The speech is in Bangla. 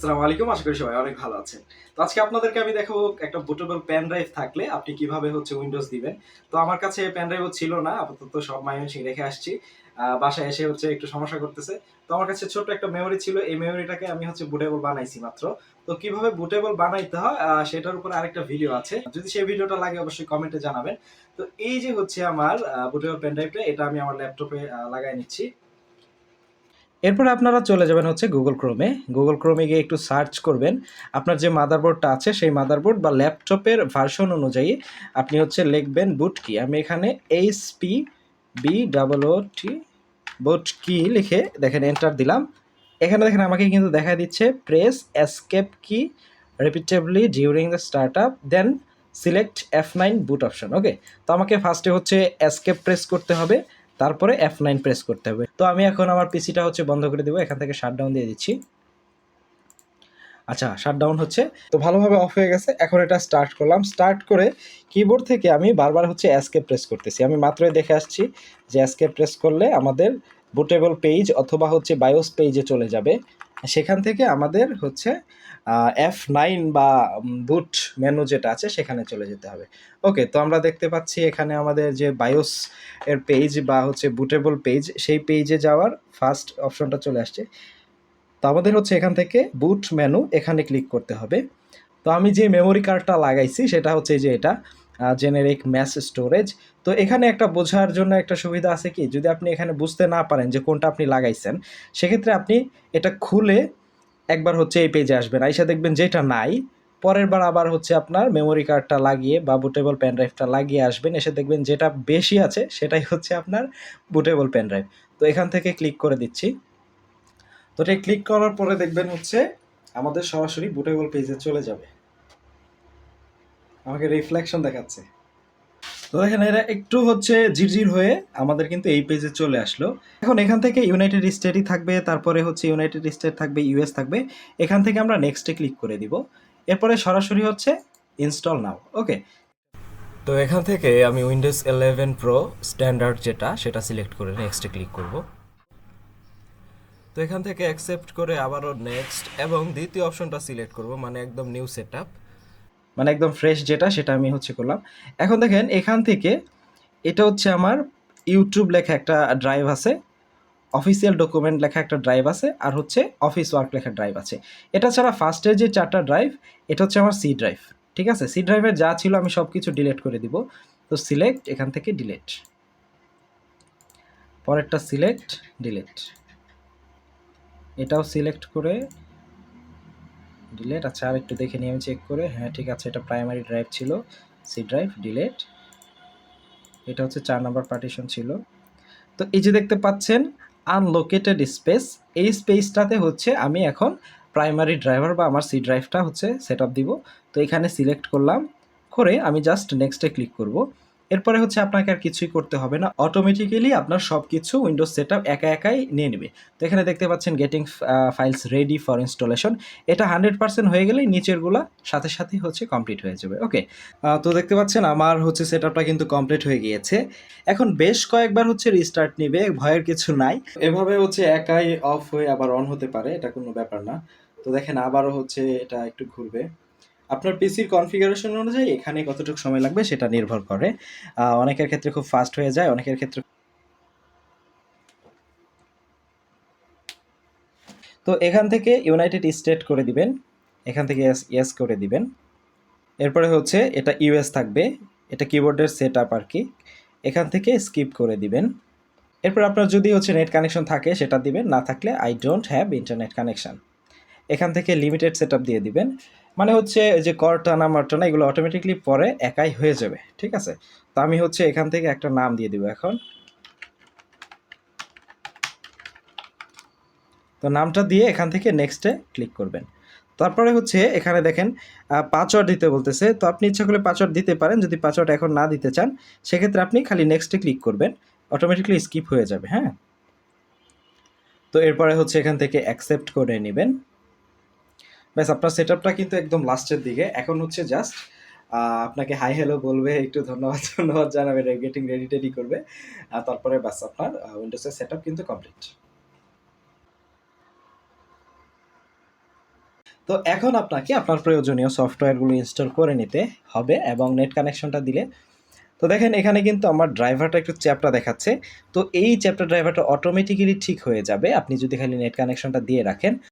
আসসালামু আলাইকুম, আশা করি সবাই অনেক ভালো আছেন। তো আজকে আপনাদেরকে আমি দেখাবো একটা বুটেবল পেন ড্রাইভ থাকলে আপনি কীভাবে হচ্ছে উইন্ডোজ দিবেন। তো আমার কাছে পেন ড্রাইভও ছিল না, আপাতত সব মাইমেশিং রেখে আসছি। বাসায় এসে হচ্ছে একটু সমস্যা করতেছে। তো আমার কাছে ছোট্ট একটা মেমোরি ছিল, এই মেমোরিটাকে আমি হচ্ছে বুটেবল বানাইছি মাত্র। তো কীভাবে বুটেবল বানাইতে হয় সেটার উপর আরেকটা ভিডিও আছে। যদি সেই ভিডিওটা লাগে অবশ্যই কমেন্টে জানাবেন। তো এই যে হচ্ছে আমার বুটেবল পেন ড্রাইভটা এটা আমি আমার ল্যাপটপে লাগাই নিচ্ছি। এরপর আপনারা চলে যাবেন হচ্ছে গুগল ক্রোমে গুগল ক্রোমে গিয়ে একটু সার্চ করবেন। আপনার যে মাদারবোর্ডটা আছে, সেই মাদারবোর্ড বা ল্যাপটপের ভার্সন অনুযায়ী আপনি হচ্ছে লিখবেন বুট কি আমি এখানে H P B double O T boot key লিখে দেখেন এন্টার দিলাম। এখানে দেখেন আমাকে কিন্তু দেখা দিচ্ছে press escape key repeatably during the start up then select F nine boot option okay তো আমাকে ফার্স্টে হচ্ছে এসকেপ প্রেস করতে হবে। তারপরে এফ নাইন প্রেস করতে হবে। তো আমি এখন আমার পিসিটা হচ্ছে বন্ধ করে দেবো, এখান থেকে শাটডাউন দিয়ে দিচ্ছি। আচ্ছা শাটডাউন হচ্ছে। তো ভালোভাবে অফ হয়ে গেছে, এখন এটা স্টার্ট করলাম। স্টার্ট করে কিবোর্ড থেকে আমি বারবার হচ্ছে অ্যাসকেপ প্রেস করতেছি। আমি মাত্রই দেখে আসছি যে অ্যাসকেপ প্রেস করলে আমাদের বুটেবল পেজ অথবা হচ্ছে বায়োস পেজে চলে যাবে। সেখান থেকে আমাদের হচ্ছে এফ নাইন বা বুট মেনু যেটা আছে সেখানে চলে যেতে হবে। ওকে তো আমরা দেখতে পাচ্ছি এখানে আমাদের যে বায়োস এর পেজ বা হচ্ছে বুটেবল পেজ সেই পেজে যাওয়ার ফার্স্ট অপশনটা চলে আসছে। তো আমাদের হচ্ছে এখান থেকে বুট মেনু এখানে ক্লিক করতে হবে। তো আমি যে মেমোরি কার্ডটা লাগাইছি সেটা হচ্ছে যে এটা। জেনেরিক ম্যাস স্টোরেজ তো এখানে একটা বোঝার জন্য একটা সুবিধা আছে কি? যদি আপনি এখানে বুঝতে না পারেন যে কোনটা আপনি লাগাইছেন, সেক্ষেত্রে আপনি এটা খুলে একবার হচ্ছে এই পেজে আসবেন। আইসা দেখবেন যেটা নাই, পরের বার আবার হচ্ছে আপনার মেমোরি কার্ডটা লাগিয়ে বা বুটেবল পেন ড্রাইভটা লাগিয়ে আসবেন। এসে দেখবেন যেটা বেশি আছে, সেটাই হচ্ছে আপনার বুটেবল পেন ড্রাইভ তো এখান থেকে ক্লিক করে দিচ্ছি। তো এটা ক্লিক করার পরে দেখবেন হচ্ছে আমাদের সরাসরি বুটেবল পেজে চলে যাবে। আমাকে রিফ্লেকশন দেখাচ্ছে। তো দেখেন, এরা একটু হচ্ছে ঝিরঝির হয়ে আমাদের কিন্তু এই পেজে চলে আসলো। এখন এখান থেকে ইউনাইটেড স্টেটই থাকবে, তারপরে হচ্ছে ইউনাইটেড স্টেট থাকবে ইউএস থাকবে। এখান থেকে আমরা নেক্সটে ক্লিক করে দিব। এরপরে সরাসরি হচ্ছে ইনস্টল নাও ওকে তো এখান থেকে আমি উইন্ডোজ ইলেভেন প্রো স্ট্যান্ডার্ড যেটা, সেটা সিলেক্ট করে নেক্সটে ক্লিক করব। তো এখান থেকে অ্যাকসেপ্ট করে আবারও নেক্সট এবং দ্বিতীয় অপশনটা সিলেক্ট করব মানে একদম নিউ সেট মানে একদম ফ্রেশ যেটা, সেটা আমি হচ্ছে করলাম। এখন দেখেন, এখান থেকে এটা হচ্ছে আমার ইউটিউব লেখা একটা ড্রাইভ আছে অফিসিয়াল ডকুমেন্ট লেখা একটা ড্রাইভ আছে, আর হচ্ছে অফিস ওয়ার্ক লেখা ড্রাইভ আছে। এটা ছাড়া ফার্স্টের যে চারটা ড্রাইভ এটা হচ্ছে আমার সি ড্রাইভ ঠিক আছে? সি ড্রাইভের যা ছিল আমি সব কিছু ডিলিট করে দিব। তো সিলেক্ট এখান থেকে ডিলিট পরেরটা সিলেক্ট ডিলিট এটাও সিলেক্ট করে ডিলেট আচ্ছা আর একটু দেখে নিয়ে আমি চেক করে হ্যাঁ ঠিক আছে, এটা প্রাইমারি ড্রাইভ ছিল সি ড্রাইভ ডিলেট এটা হচ্ছে চার নাম্বার পার্টিশন ছিল। তো এই যে দেখতে পাচ্ছেন আনলোকেটেড স্পেস এই স্পেসটাতে হচ্ছে আমি এখন প্রাইমারি ড্রাইভার বা আমার সি ড্রাইভটা হচ্ছে সেট আপ দিব। তো এখানে সিলেক্ট করলাম, করে আমি জাস্ট নেক্সটে ক্লিক করব। এরপরে হচ্ছে আপনাকে আর কিছুই করতে হবে না। অটোমেটিক্যালি আপনার সব কিছু উইন্ডোজ সেট একা একাই নিয়ে নেবে। তো এখানে দেখতে পাচ্ছেন getting files ready for installation এটা হান্ড্রেড পার্সেন্ট হয়ে গেলেই নিচেরগুলা সাথে সাথেই হচ্ছে কমপ্লিট হয়ে যাবে। ওকে তো দেখতে পাচ্ছেন আমার হচ্ছে সেট কিন্তু কমপ্লিট হয়ে গিয়েছে। এখন বেশ কয়েকবার হচ্ছে রিস্টার্ট নিবে, ভয়ের কিছু নাই। এভাবে হচ্ছে একাই অফ হয়ে আবার অন হতে পারে, এটা কোনো ব্যাপার না। তো দেখেন আবারও হচ্ছে এটা একটু ঘুরবে। আপনার পিসির কনফিগারেশন অনুযায়ী এখানে কতটুকু সময় লাগবে সেটা নির্ভর করে। অনেকের ক্ষেত্রে খুব ফাস্ট হয়ে যায়, অনেকের ক্ষেত্রে তো এখান থেকে ইউনাইটেড স্টেট করে দিবেন, এখান থেকে ইয়েস করে দিবেন। এরপরে হচ্ছে এটা ইউএস থাকবে, এটা কিবোর্ডের সেট আপ আর কি। এখান থেকে স্কিপ করে দিবেন। এরপর আপনার যদি হচ্ছে নেট কানেকশন থাকে সেটা দিবেন, না থাকলে I don't have internet connection এখান থেকে লিমিটেড সেট দিয়ে দিবেন। মানে হচ্ছে যে করটানা মারটানা এগুলো অটোমেটিকলি পরে একাই হয়ে যাবে, ঠিক আছে? তো আমি হচ্ছে এখান থেকে একটা নাম দিয়ে দিব এখন। তো নামটা দিয়ে এখান থেকে নেক্সটে ক্লিক করবেন। তারপরে হচ্ছে এখানে দেখেন পাসওয়ার্ড দিতে বলতেছে। তো আপনি ইচ্ছা করলে পাসওয়ার্ড দিতে পারেন। যদি পাসওয়ার্ড এখন না দিতে চান, সেক্ষেত্রে আপনি খালি নেক্সটে ক্লিক করবেন। অটোমেটিকলি স্কিপ হয়ে যাবে হ্যাঁ? তো এরপরে হচ্ছে এখান থেকে অ্যাকসেপ্ট করে নেবেন। ব্যাস, আপনার সেট আপটা কিন্তু একদম লাস্টের দিকে। এখন হচ্ছে জাস্ট আপনাকে হাই হ্যালো বলবে, একটু ধন্যবাদ ধন্যবাদ জানাবে গেটিং রেডি টেডি করবে। আর তারপরে ব্যাস, আপনার উইন্ডোজের সেট আপ কিন্তু কমপ্লিট তো এখন আপনাকে আপনার প্রয়োজনীয় সফটওয়্যারগুলো ইনস্টল করে নিতে হবে এবং নেট কানেকশনটা দিলে। তো দেখেন, এখানে কিন্তু আমার ড্রাইভারটা একটু চ্যাপটা দেখাচ্ছে। তো এই চ্যাপ্টার ড্রাইভারটা অটোমেটিক্যালি ঠিক হয়ে যাবে। আপনি যদি খালি নেট কানেকশনটা দিয়ে রাখেন